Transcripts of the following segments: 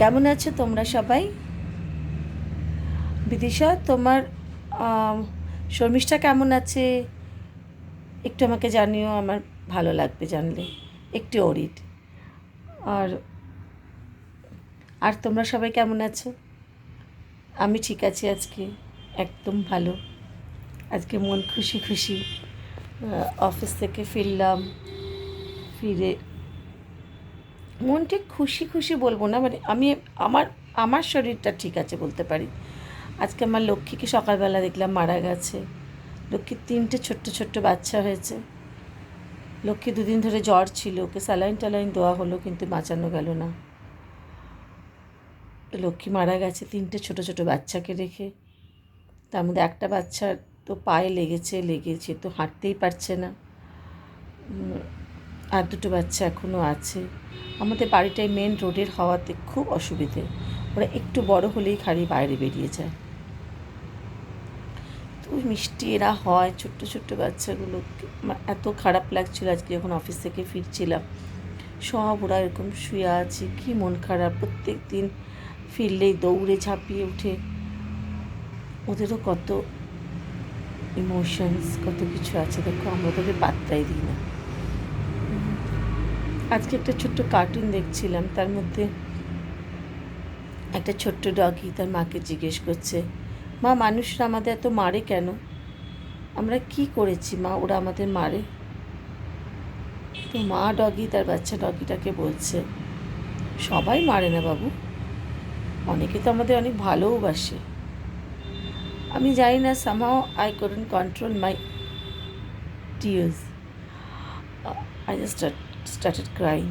কেমন আছো তোমরা সবাই? বিদিশা, তোমার শর্মিষ্ঠা কেমন আছে? একটু আমাকে জানিও, আমার ভালো লাগবে জানলে। একটু অরিট। আর আর তোমরা সবাই কেমন আছো? আমি ঠিক আছি আজকে, একদম ভালো। আজকে মন খুশি খুশি অফিস থেকে ফিরলাম, ফিরে মন ঠিক খুশি খুশি বলব না মানে আমি আমার আমার শরীরটা ঠিক আছে বলতে পারি। আজকে আমার লক্ষ্মীকে সকালবেলা দেখলাম মারা গেছে। লক্ষ্মীর তিনটে ছোট্ট ছোট্ট বাচ্চা হয়েছে। লক্ষ্মী দুদিন ধরে জ্বর ছিল, ওকে স্যালাইন ট্যালাইন দেওয়া হলো, কিন্তু বাঁচানো গেল না। লক্ষ্মী মারা গেছে তিনটে ছোট ছোট বাচ্চাকে রেখে। তার মধ্যে একটা বাচ্চার তো পায়ে লেগেছে লেগেছে তো হাঁটতেই পারছে না। আর দুটো বাচ্চা এখনও আছে। আমাদের বাড়িটাই মেন রোডের হওয়াতে খুব অসুবিধে। ওরা একটু বড় হলেই খালি বাইরে বেরিয়ে যায়। তো মিষ্টি এরা হয়, ছোট্ট ছোট্ট বাচ্চাগুলো এত খারাপ লাগছিল আজকে যখন অফিস থেকে ফিরছিলাম। সব ওরা এরকম শুয়ে আছে, কি মন খারাপ। প্রত্যেক দিন ফিরলেই দৌড়ে ঝাঁপিয়ে উঠে ওদেরও কত ইমোশনস কত কিছু আছে। দেখো, আমরা তোদের পাত্তাই দিই না। আজকে একটা ছোট্ট কার্টুন দেখছিলাম, তার মধ্যে একটা ছোট্ট ডগি তার মাকে জিজ্ঞেস করছে, মা, মানুষরা আমাদের এত মারে কেন? আমরা কি করেছি মা, ওরা আমাদের মারে? তো মা ডগি তার বাচ্চা ডগিটাকে বলছে, সবাই মারে না বাবু, অনেকে তো আমাদের অনেক ভালোও-বাসে আমি জানি না সামাও I couldn't control my tears I just started crying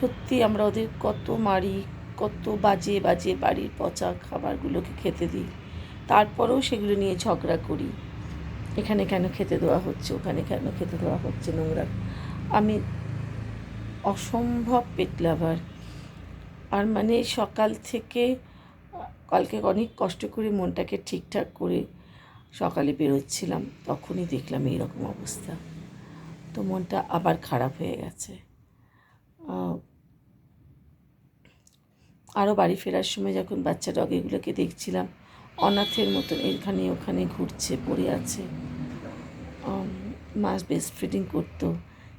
সত্যি আমরা ওদের কত মারি, কত বাজে বাজে বাড়ির পচা খাবারগুলোকে খেতে দিই। তারপরেও সেগুলো নিয়ে ঝগড়া করি। এখানে কেন খেতে দেওয়া হচ্ছে, ওখানে কেন খেতে দেওয়া হচ্ছে নোংরা? আমি অসম্ভব পেট লাভার। আর মানে সকাল থেকে, কালকে অনেক কষ্ট করে মনটাকে ঠিকঠাক করে সকালে বেরোচ্ছিলাম, তখনই দেখলাম এইরকম অবস্থা। তো মনটা আবার খারাপ হয়ে গেছে। আরও বাড়ি ফেরার সময় যখন বাচ্চা ডগিগুলোকে দেখছিলাম অনাথের মতন এখানে ওখানে ঘুরছে পড়ে আছে। উম, মা বেস্ট ফিডিং করতো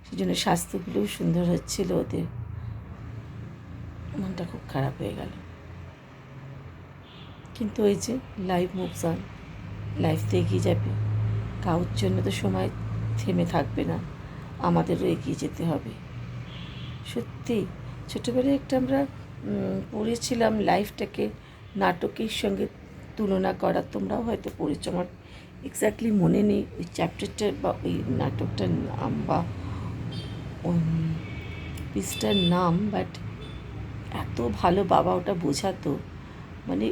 সেই জন্য স্বাস্থ্যগুলোও সুন্দর হচ্ছিল ওদের। মনটা খুব খারাপ হয়ে গেল। কিন্তু ওই যে লাইফ মুভস অন লাইফ তো এগিয়ে যাবে। কারোর জন্য তো সময় থেমে থাকবে না। আমাদেরও এগিয়ে যেতে হবে। সত্যি, ছোটোবেলায় একটা আমরা পড়েছিলাম লাইফটাকে নাটকের সঙ্গে তুলনা করা। তোমরাও হয়তো পড়েছো, আমার এক্স্যাক্টলি মনে নেই ওই চ্যাপ্টারটার বা ওই নাটকটার নাম বা পিসটার নাম বাট এত ভালো বাবা ওটা বোঝাতো। মানে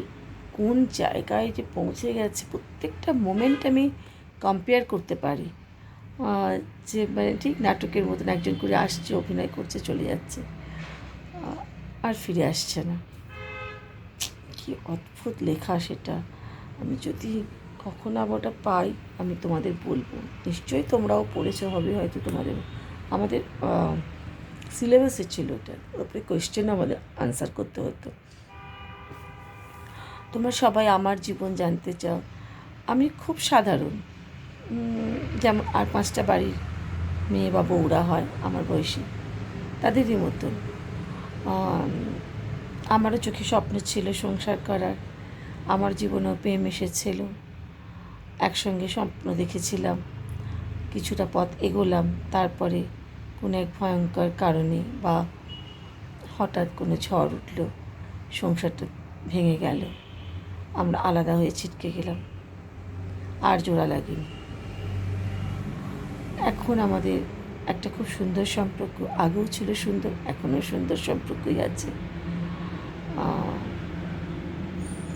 কোন জায়গায় যে পৌঁছে গেছে, প্রত্যেকটা মোমেন্ট আমি কম্পেয়ার করতে পারি। যে মানে ঠিক নাটকের মতন একজন করে আসছে, অভিনয় করছে, চলে যাচ্ছে। আর ফিরে আসছে না। কি অদ্ভুত লেখা সেটা। আমি যদি কখনো আবার ওটা পাই, আমি তোমাদের বলব। নিশ্চয়ই তোমরাও পড়েছো, হবে হয়তো তোমাদের। আমাদের সিলেবাসে ছিল ওটা ওর উপরে কোয়েশ্চেন আমাদের আনসার করতে হতো। তোমরা সবাই আমার জীবন জানতে চাও। আমি খুব সাধারণ। যেমন আর পাঁচটা বাড়ির মেয়ে বা বউরা হয় আমার বয়সী তাদেরই আম, আমারও চোখে স্বপ্ন ছিল সংসার করার। আমার জীবনেও প্রেম এসেছিল। একসঙ্গে স্বপ্ন দেখেছিলাম। কিছুটা পথ এগোলাম তারপরে কোনো এক ভয়ঙ্কর কারণে বা হঠাৎ কোনো ঝড় উঠল সংসারটা ভেঙে গেল। আমরা আলাদা হয়ে ছিটকে গেলাম। আর জোড়া লাগেনি। এখন আমাদের একটা খুব সুন্দর সম্পর্ক। আগেও ছিল সুন্দর, এখনও সুন্দর সম্পর্কই আছে।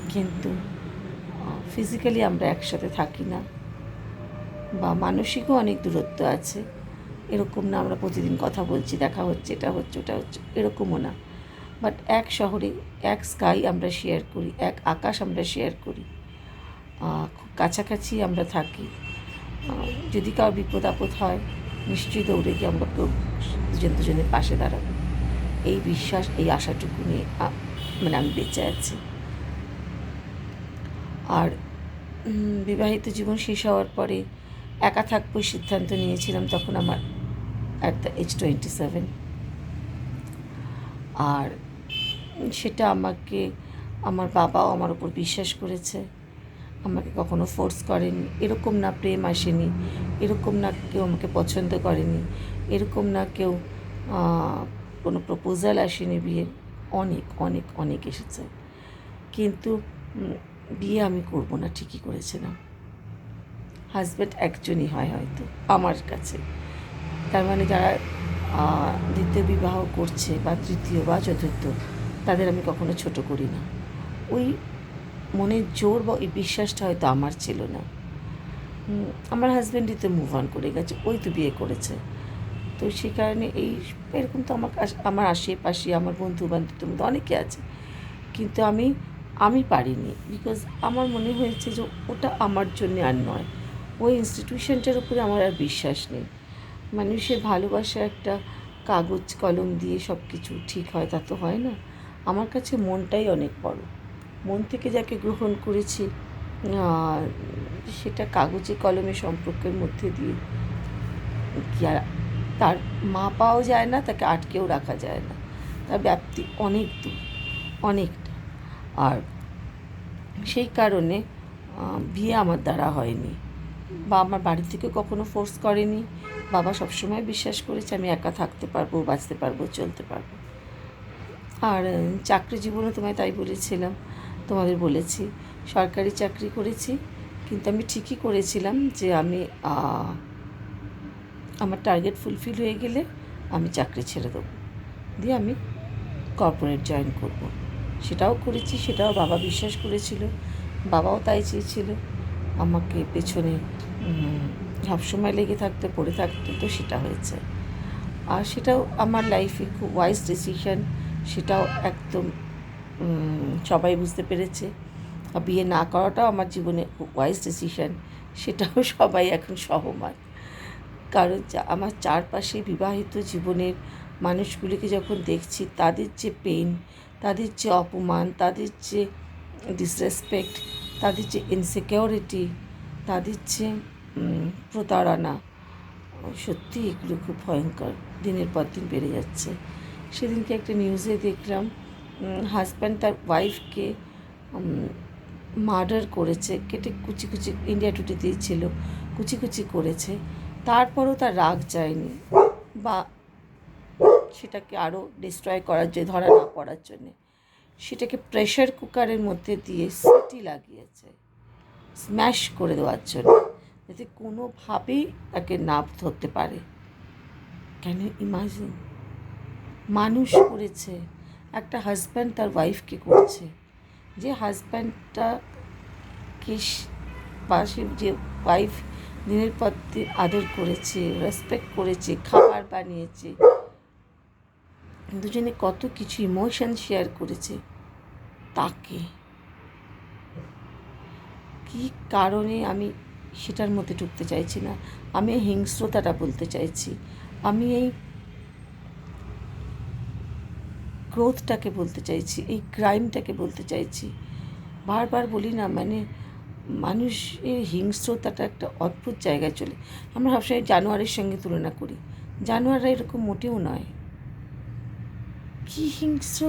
কিন্তু ফিজিক্যালি আমরা একসাথে থাকি না। বা মানসিকও অনেক দূরত্ব আছে। এরকম না আমরা প্রতিদিন কথা বলছি, দেখা হচ্ছে, এটা হচ্ছে, ওটা হচ্ছে, এরকমও না। বাট এক শহরে, এক স্কাই আমরা শেয়ার করি, এক আকাশ আমরা শেয়ার করি। খুব কাছাকাছি আমরা থাকি। যদি কারও বিপদ আপদ হয়, নিশ্চয়ই দৌড়ে গিয়ে আমরা দুজন দুজনের পাশে দাঁড়াবো। এই বিশ্বাস, এই আশাটুকু নিয়ে মানে আমি বেঁচে আছি। আর বিবাহিত জীবন শেষ হওয়ার পরে একা থাকব সিদ্ধান্ত নিয়েছিলাম তখন আমার at the age twenty seven আর সেটা আমাকে, আমার বাবাও আমার উপর বিশ্বাস করেছে। আমাকে কখনো ফোর্স করেনি। এরকম না প্রেম আসেনি। এরকম না কেউ আমাকে পছন্দ করেনি। এরকম না কেউ কোনো প্রপোজাল আসেনি বিয়ের অনেক অনেক অনেক এসেছে। কিন্তু বিয়ে আমি করব না, ঠিকই করেছিলাম হাজব্যান্ড একজনই হয় হয়তো, আমার কাছে। তার মানে যারা দ্বিতীয় বিবাহ করছে বা তৃতীয় বা চতুর্থ, তাদের আমি কখনো ছোট করি না। ওই মনের জোর বা ওই বিশ্বাসটা হয়তো আমার ছিল না। আমার হাজব্যান্ডই তো মুভ অন করে গেছে, ওই তো বিয়ে করেছে। তো সেই কারণে এই এরকম তো আমার আমার আশেপাশে, আমার বন্ধু বান্ধবদের মধ্যে অনেকে আছে। কিন্তু আমি আমি পারিনি বিকজ আমার মনে হয়েছে যে ওটা আমার জন্য আর নয়। ওই ইনস্টিটিউশনটার উপরে আমার আর বিশ্বাস নেই। মানুষের ভালোবাসা একটা কাগজ কলম দিয়ে সব কিছু ঠিক হয়, তা তো হয় না। আমার কাছে মনটাই অনেক বড়। মন থেকে যাকে গ্রহণ করেছি সেটা কাগজে, কলমে, সম্পর্কের মধ্যে দিয়ে আর তার মা পাওয়া যায় না, তাকে আটকেও রাখা যায় না। তার ব্যাপ্তি অনেক দূর, অনেকটা। আর সেই কারণে বিয়ে আমার দ্বারা হয়নি। বা আমার বাড়ি থেকে কখনো ফোর্স করেনি। বাবা সবসময় বিশ্বাস করেছে, আমি একা থাকতে পারব, বাঁচতে পারব, চলতে পারব। আর, চাকরি জীবনে তোমায় তাই বলেছিলাম। তোমাদের বলেছি। সরকারি চাকরি করেছি, কিন্তু আমি ঠিকই করেছিলাম যে আমি আমার টার্গেট ফুলফিল হয়ে গেলে আমি চাকরি ছেড়ে দেবো। দিয়ে আমি কর্পোরেট জয়েন করব। সেটাও করেছি, সেটাও বাবা বিশ্বাস করেছিল, বাবাও তাই চেয়েছিল। আমাকে পেছনে সবসময় লেগে থাকতে, পড়ে থাকতে তো সেটা হয়েছে। আর সেটাও আমার লাইফে খুব ওয়াইজ ডিসিশন সেটাও একদম সবাই বুঝতে পেরেছে। বিয়ে না করাটাও আমার জীবনে ওয়াইজ ডিসিশন সেটাও সবাই এখন সহমত। কারণ আমার চারপাশে বিবাহিত জীবনের মানুষগুলিকে যখন দেখছি, তাদের যে পেন তাদের যে অপমান, তাদের যে ডিসরেসপেক্ট তাদের যে ইনসিকিউরিটি তাদের যে প্রতারণা সত্যি এগুলো খুব ভয়ঙ্কর। দিনের পর দিন বেড়ে যাচ্ছে। সেদিনকে একটা নিউজে দেখলাম হাজব্যান্ড তার ওয়াইফকে মার্ডার করেছে, কেটে কুচি কুচি ইন্ডিয়া টুটে দিয়েছিল কুচি কুচি করেছে। তারপরও তার রাগ যায়নি বা সেটাকে আরও ডিস্ট্রয় করার জন্য, ধরা না পড়ার জন্যে। সেটাকে প্রেশার কুকারের মধ্যে দিয়ে সিটি লাগিয়েছে স্ম্যাশ করে দেওয়ার জন্য, যাতে কোনোভাবেই তাকে না ধরতে পারে। কেন ইমাজিন মানুষ করেছে। একটা হাজব্যান্ড তার ওয়াইফকে করছে। যে হাজব্যান্ডটা কে পাশে যে ওয়াইফ দিনের পর দিন আদর করেছে রেসপেক্ট করেছে, খাবার বানিয়েছে, দুজনে কত কিছু ইমোশন শেয়ার করেছে, তাকে। কি কারণে আমি সেটার মধ্যে ঢুকতে চাইছি না? আমি হিংস্রতাটা বলতে চাইছি। আমি এই গ্রোথটাকে বলতে চাইছি, এই ক্রাইমটাকে বলতে চাইছি। বারবার বলি না মানে মানুষের হিংস্রতাটা একটা অদ্ভুত জায়গায় চলে। আমরা সবসময় জানোয়ারের সঙ্গে তুলনা করি। জানোয়াররা এরকম মোটেও নয়। কি হিংস্র!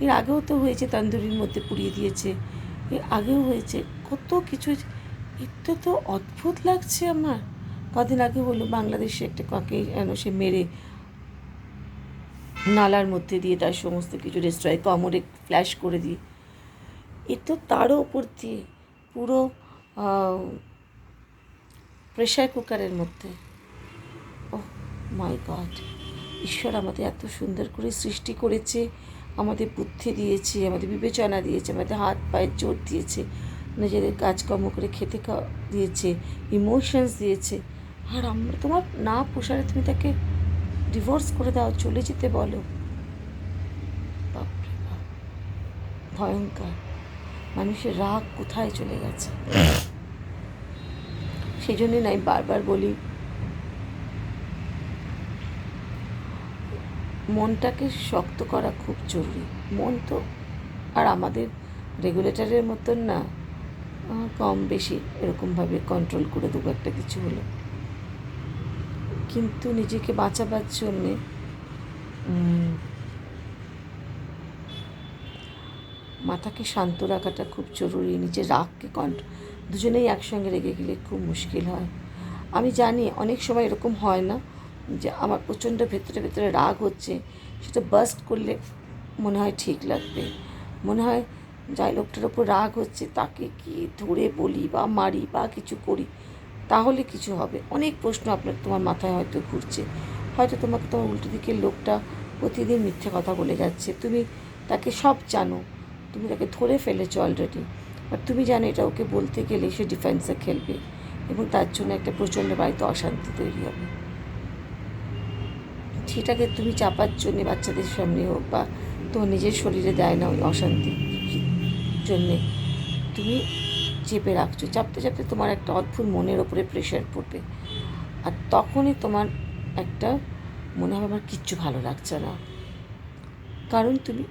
এর আগেও তো হয়েছে তন্দুরির মধ্যে পুড়িয়ে দিয়েছে। এর আগেও হয়েছে কত কিছু। এটা তো অদ্ভুত লাগছে আমার। কদিন আগে হলো বাংলাদেশে একটা কাকে যেন সে মেরে নালার মধ্যে দিয়ে তার সমস্ত কিছু ডিস্ট্রয় কমরে ফ্ল্যাশ করে দিয়ে। এ তো তারও ওপর দিয়ে পুরো প্রেশার কুকারের মধ্যে। ও মাই গড ঈশ্বর আমাদের এত সুন্দর করে সৃষ্টি করেছে, আমাদের বুদ্ধি দিয়েছে, আমাদের বিবেচনা দিয়েছে, আমাদের হাত পায়ের জোর দিয়েছে, নিজেদের কাজকর্ম করে খেতে দিয়েছে ইমোশনস দিয়েছে। আর আমরা তোমার না পোষারে তুমি তাকে ডিভোর্স করে দাও, চলে যেতে বলো। বাপরে বাপ, ভয়ঙ্কর। মানুষের রাগ কোথায় চলে গেছে? সেই জন্যই নাই বারবার বলি, মনটাকে শক্ত করা খুব জরুরি। মন তো আর আমাদের রেগুলেটরের মতন না কম বেশি এরকমভাবে কন্ট্রোল করে দেবো একটা কিছু হলো কিন্তু নিজেকে বাঁচাবার জন্যে মাথাকে শান্ত রাখাটা খুব জরুরি, নিজের রাগকে কন্ট, দুজনেই একসঙ্গে রেগে গেলে খুব মুশকিল হয়। আমি জানি অনেক সময় এরকম হয় না যে আমার প্রচণ্ড ভেতরে ভেতরে রাগ হচ্ছে, সেটা বাস্ট করলে মনে হয় ঠিক লাগবে। মনে হয় যাই লোকটার ওপর রাগ হচ্ছে তাকে কি ধরে বলি বা মারি বা কিছু করি তাহলে কিছু হবে। অনেক প্রশ্ন আপনার, তোমার মাথায় হয়তো ঘুরছে। হয়তো তোমাকে তোমার উল্টো দিকের লোকটা প্রতিদিন মিথ্যে কথা বলে যাচ্ছে। তুমি তাকে সব জানো। তুমি তাকে ধরে ফেলেছো অলরেডি আর তুমি জানো এটা ওকে বলতে গেলে সে ডিফেন্সে খেলবে। এবং তার জন্য একটা প্রচণ্ড বাড়িতে অশান্তি তৈরি হবে। সেটাকে তুমি চাপার জন্যে বাচ্চাদের সামনে হোক বা তোমার নিজের শরীরে দেয় না ওই অশান্তির জন্যে। তুমি চেপে রাখছো, চাপতে চাপতে তোমার একটা অদ্ভুত মনের ওপরে প্রেশার পড়বে। আর তখনই তোমার একটা মনে হবে আমার কিচ্ছু ভালো লাগছে না। কারণ তুমি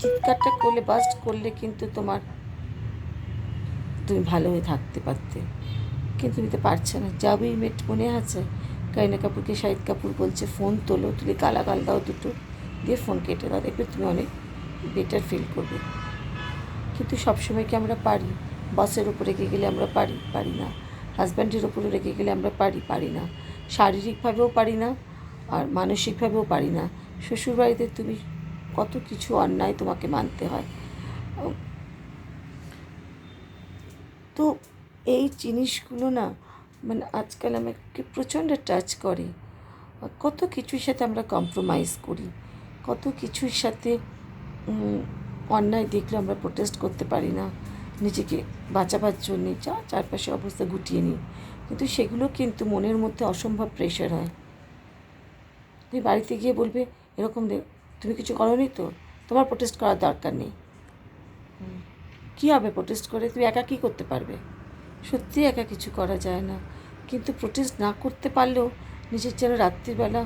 চিৎকারটা করলে বাস্ট করলে কিন্তু তোমার তুমি ভালো হয়ে থাকতে পারতে। কিন্তু তুমি তো পারছে না। যাবেই মেট মনে আছে? কারিনা কাপুরকে শাহিদ কাপুর বলছে, ফোন তোলো, তুলে গালাগাল দাও দুটো, দিয়ে ফোন কেটে দাও, দেখবে তুমি অনেক বেটার ফিল করবে। কিন্তু সবসময় কি আমরা পারি? বসের উপরে রেখে গেলে আমরা পারি পারি না। হাজব্যান্ডের উপরে রেখে গেলে আমরা পারি পারি না। শারীরিকভাবেও পারি না আর মানসিকভাবেও পারি না। শ্বশুরবাড়িতে তুমি কত কিছু অন্যায় তোমাকে মানতে হয়। তো এই জিনিসগুলো না মানে আজকাল আমাকে প্রচণ্ড টাচ করে। কত কিছুর সাথে আমরা কম্প্রোমাইজ করি। কত কিছুর সাথে অন্যায় দেখলে আমরা প্রোটেস্ট করতে পারি না। নিজেকে বাঁচাবার জন্যে যা চারপাশে অবস্থা গুটিয়ে নিই। কিন্তু সেগুলো কিন্তু মনের মধ্যে অসম্ভব প্রেশার হয়। তুমি বাড়িতে গিয়ে বলবে এরকম দে- তুমি কিছু করোনি তো? তোমার প্রোটেস্ট করার দরকার নেই। কী হবে প্রোটেস্ট করে? তুমি একা কী করতে পারবে? সত্যি একা কিছু করা যায় না। কিন্তু প্রোটেস্ট না করতে পারলেও নিজের যেন রাত্রিবেলা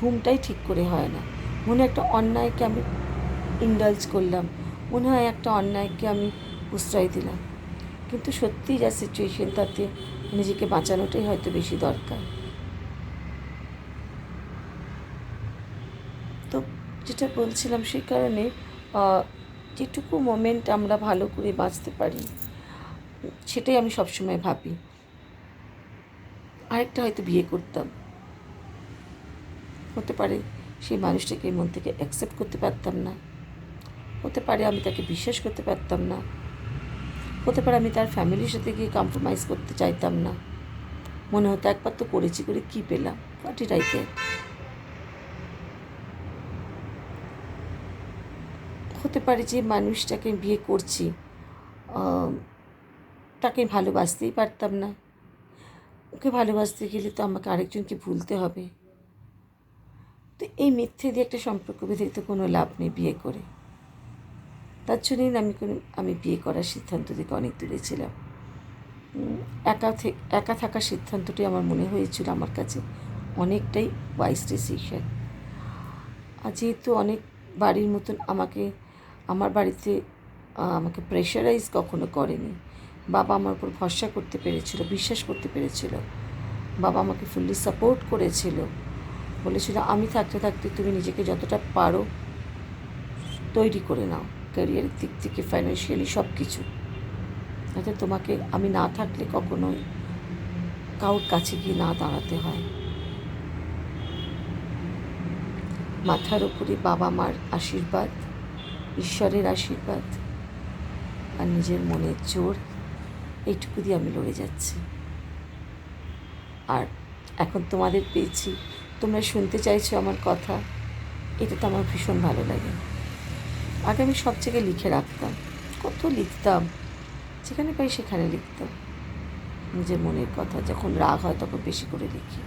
ঘুমটাই ঠিক করে হয় না। মনে হয় একটা অন্যায়কে আমি ইন্ডালজ করলাম। মনে হয় একটা অন্যায়কে আমি প্রশ্রয় দিলাম। কিন্তু সত্যিই যা সিচুয়েশন তাতে নিজেকে বাঁচানোটাই হয়তো বেশি দরকার। তো যেটা বলছিলাম সেই কারণে যেটুকু মোমেন্ট আমরা ভালো করে বাঁচতে পারি, সেটাই আমি সবসময় ভাবি। আরেকটা হয়তো বিয়ে করতাম। হতে পারে সেই মানুষটাকে মন থেকে অ্যাকসেপ্ট করতে পারতাম না। হতে পারে আমি তাকে বিশ্বাস করতে পারতাম না। হতে পারে আমি তার ফ্যামিলির সাথে গিয়ে কম্প্রোমাইজ করতে চাইতাম না। মনে হতো একবার তো করেছি করে কী পেলাম? হোয়াট ডিড হতে পারে যে মানুষটাকে বিয়ে করছি তাকে ভালোবাসতেই পারতাম না। ওকে ভালোবাসতে গেলে তো আমাকে আরেকজনকে ভুলতে হবে। তো এই মিথ্যে দিয়ে একটা সম্পর্ক বেঁধে তো কোনো লাভ নেই বিয়ে করে। তার জন্যই আমি কোনো, আমি বিয়ে করার সিদ্ধান্ত থেকে অনেক দূরে ছিলাম। একা একা থাকার সিদ্ধান্তটি আমার মনে হয়েছিল আমার কাছে অনেকটাই ওয়াইস ডিসিশন আর যেহেতু অনেক বাড়ির মতন আমাকে, আমার বাড়িতে আমাকে প্রেশারাইজ কখনো করেনি। বাবা আমার উপর ভরসা করতে পেরেছিল, বিশ্বাস করতে পেরেছিল। বাবা আমাকে ফুললি সাপোর্ট করেছিল। বলেছিল, আমি থাকতে থাকতে তুমি নিজেকে যতটা পারো তৈরি করে নাও। ক্যারিয়ারের দিক থেকে ফাইন্যান্সিয়ালি সব কিছু যাতে তোমাকে, আমি না থাকলে কখনোই কারোর কাছে গিয়ে না দাঁড়াতে হয়। মাথার উপরে বাবা মার আশীর্বাদ, ঈশ্বরের আশীর্বাদ, আর নিজের মনের জোর, এইটুকু দিয়ে আমি লড়ে যাচ্ছি। আর এখন তোমাদের পেয়েছি, তোমরা শুনতে চাইছো আমার কথা, এটা তো আমার ভীষণ ভালো লাগে। আগে আমি সব জায়গায় লিখে রাখতাম। কত লিখতাম? যেখানে পাই সেখানে লিখতাম। নিজের মনের কথা যখন রাগ হয় তখন বেশি করে লিখি।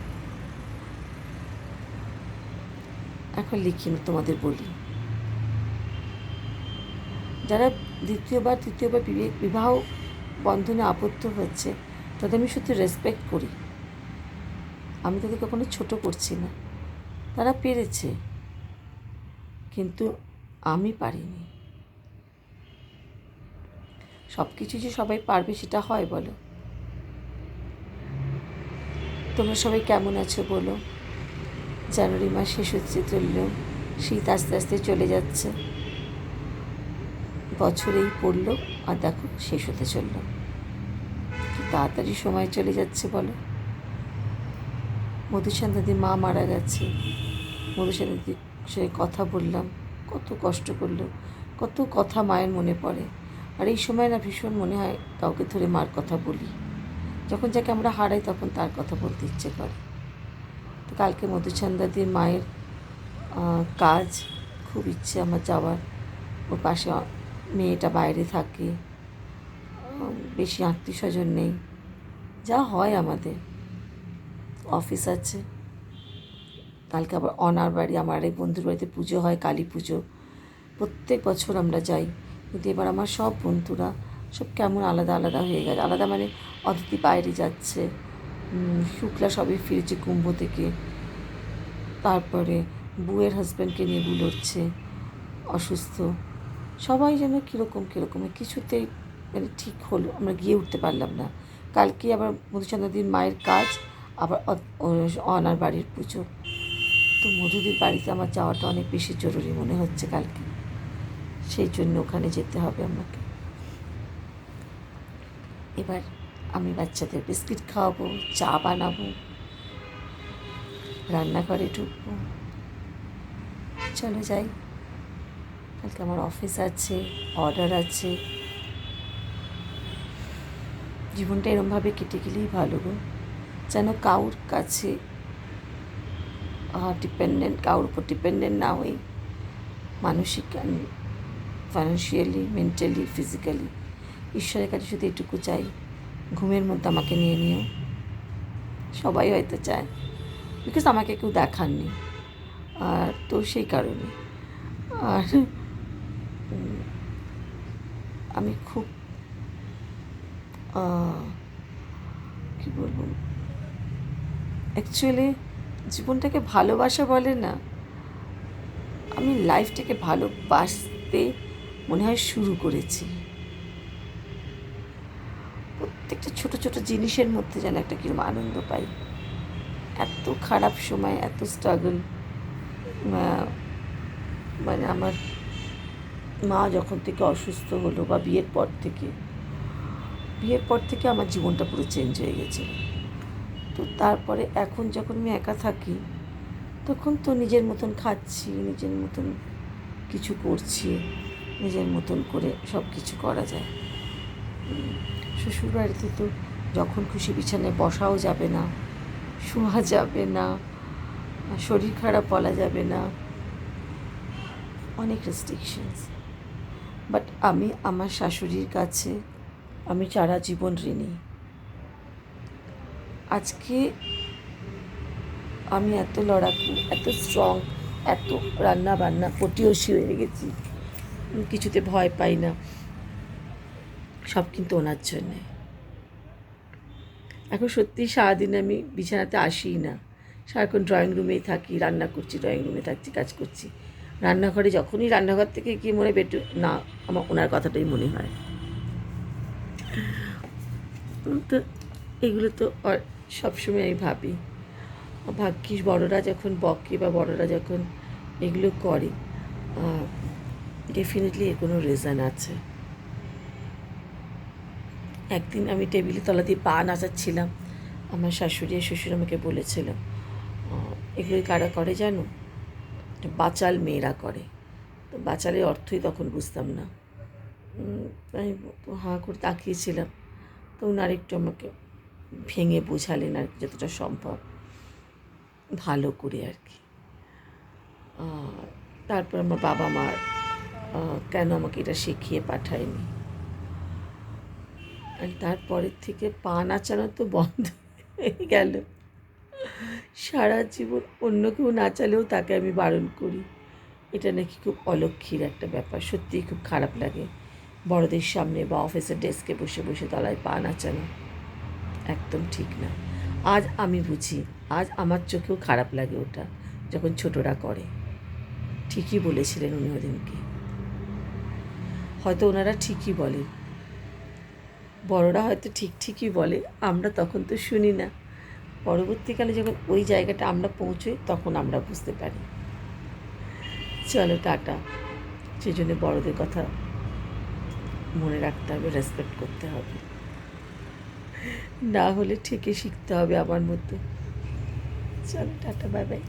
এখন লিখি না, তোমাদের বলি। যারা দ্বিতীয়বার, তৃতীয়বার বিবে- বিবাহ বন্ধনে আবদ্ধ হচ্ছে তাদের আমি সত্যি রেসপেক্ট করি। আমি তাদের কখনো ছোট করছি না। তারা পেরেছে। কিন্তু আমি পারিনি। সব কিছু যে সবাই পারবে সেটা হয় বলো। তোমরা সবাই কেমন আছো বলো। জানুয়ারি মাস শেষ হচ্ছে চললেও শীত আস্তে আস্তে চলে যাচ্ছে। বছরেই পড়ল আর দেখো শেষ হতে চলল। তাড়াতাড়ি সময় চলে যাচ্ছে বলো। মধুসন্ধাদির মা মারা গেছে। মধুসন্ধাদির সঙ্গে কথা বললাম। কত কষ্ট করল, কত কথা মায়ের মনে পড়ে। আর এই সময় না ভীষণ মনে হয় কাউকে ধরে মার কথা বলি। যখন যাকে আমরা হারাই তখন তার কথা বলতে ইচ্ছে করে। তো কালকে মধুচন্দাদির মায়ের কাজ খুব ইচ্ছে আমার যাওয়ার। ওর পাশে মেয়েটা বাইরে থাকে বেশি আত্মীয় স্বজন নেই। যা হয় আমাদের। অফিস আছে। কালকে আবার অনার বাড়ি, আমার এক বন্ধুর বাড়িতে পুজো হয়, কালী পুজো। প্রত্যেক বছর আমরা যাই। কিন্তু এবার আমার সব বন্ধুরা সব কেমন আলাদা আলাদা হয়ে গেছে। আলাদা মানে অদিতি বাইরে যাচ্ছে শুক্লা সবই ফিরেছে কুম্ভ থেকে। তারপরে বুয়ের হাজব্যান্ডকে নিয়ে বুলোচ্ছে অসুস্থ। সবাই যেন কীরকম কীরকম কিছুতেই মানে ঠিক হলো, আমরা গিয়ে উঠতে পারলাম না। কালকে আবার মধুচন্দ্রদির মায়ের কাজ, আবার অনার বাড়ির পুজো। তো মধুদির বাড়িতে আমার যাওয়াটা অনেক বেশি জরুরি মনে হচ্ছে কালকে। সেই জন্য ওখানে যেতে হবে আমাকে। এবার আমি বাচ্চাদের বিস্কিট খাওয়াবো, চা বানাবো, রান্নাঘরে ঢুকবো। চলো যাই। কালকে আমার অফিস আছে, অর্ডার আছে। জীবনটা এরমভাবে কেটে গেলেই ভালো গো। যেন কাউর কাছে ডিপেন্ডেন্ট কারোর উপর ডিপেন্ডেন্ট না হই মানসিক ফাইন্যান্সিয়ালি মেন্টালি ফিজিক্যালি ঈশ্বরের কাছে শুধু এটুকু চাই, ঘুমের মধ্যে আমাকে নিয়ে নিও। সবাই হয়তো চায় বিকজ আমাকে কেউ দেখাননি, আর তো সেই কারণে। আর আমি খুব কি বলব? অ্যাকচুয়ালি জীবনটাকে ভালোবাসা বলে না। আমি লাইফটাকে ভালোবাসতে মনে হয় শুরু করেছি। প্রত্যেকটা ছোট ছোট জিনিসের মধ্যে যেন একটা কীরকম আনন্দ পাই। এত খারাপ সময়, এত স্ট্রাগল মানে আমার মা যখন থেকে অসুস্থ হলো বা বিয়ের পর থেকে, বিয়ের পর থেকে আমার জীবনটা পুরো চেঞ্জ হয়ে গেছে। তো তারপরে এখন যখন আমি একা থাকি তখন তো নিজের মতন খাচ্ছি নিজের মতন কিছু করছি নিজের মতন করে সব কিছু করা যায়। উম, শ্বশুরবাড়িতে তো যখন খুশি বিছানায় বসাও যাবে না শোয়া যাবে না শরীর খারাপ বলা যাবে না অনেক রেস্ট্রিকশনস বাট আমি আমার শাশুড়ির কাছে আমি সারা জীবন ঋণী। আজকে আমি এত লড়াকু, এত স্ট্রং এত রান্না বান্না পটিয়সী হয়ে গেছি। কিছুতে ভয় পাই না। সব কিন্তু ওনার জন্যে। এখন সত্যি সারাদিন আমি বিছানাতে আসিই না। সারাক্ষণ ড্রয়িং রুমেই থাকি, রান্না করছি ড্রয়িং রুমে থাকছি, কাজ করছি। রান্নাঘরে যখনই রান্নাঘর থেকে গিয়ে মনে বেটু না, আমার ওনার কথাটাই মনে হয়। তো এগুলো তো সবসময় আমি ভাবি ভাগ্যিস বড়রা যখন বকে বা বড়রা যখন এগুলো করে ডেফিনেটলি এর কোনো রিজন আছে। একদিন আমি টেবিলের তলা দিয়ে পা নাচাচ্ছিলাম, আমার শাশুড়ি আর শ্বশুর আমাকে বলেছিল এগুলোই কারা করে জানো? বাচাল মেয়েরা করে। তো বাচালের অর্থই তখন বুঝতাম না। আমি হাঁ করে তাকিয়েছিলাম তো উনার একটু আমাকে ভেঙে বোঝালেন আর কি, যতটা সম্ভব। ভালো করে আর কি। তারপর আমার বাবা মার কেন আমাকে এটা শিখিয়ে পাঠায়নি? আর তারপরের থেকে পা নাচানো তো বন্ধ হয়ে গেল। সারা জীবন অন্য কেউ নাচালেও তাকে আমি বারণ করি। এটা নাকি খুব অলক্ষীর একটা ব্যাপার, সত্যিই খুব খারাপ লাগে। বড়দের সামনে বা অফিসের ডেস্কে বসে বসে তলায় পা নাচানো একদম ঠিক না। আজ আমি বুঝি, আজ আমার চোখেও খারাপ লাগে ওটা, যখন ছোটরা করে। ঠিকই বলেছিলেন উনি ওদিনকে। হয়তো ওনারা ঠিকই বলেন বড়রা হয়তো ঠিক ঠিকই বলে, আমরা তখন তো শুনি না। পরবর্তীকালে যখন ওই জায়গাটা আমরা পৌঁছোই, তখন আমরা বুঝতে পারি। চলো, টাটা। সেই জন্য বড়দের কথা মনে রাখতে হবে রেসপেক্ট করতে হবে। না হলে ঠিকই শিখতে হবে আমার মতো চলো টাটা বাই বাই।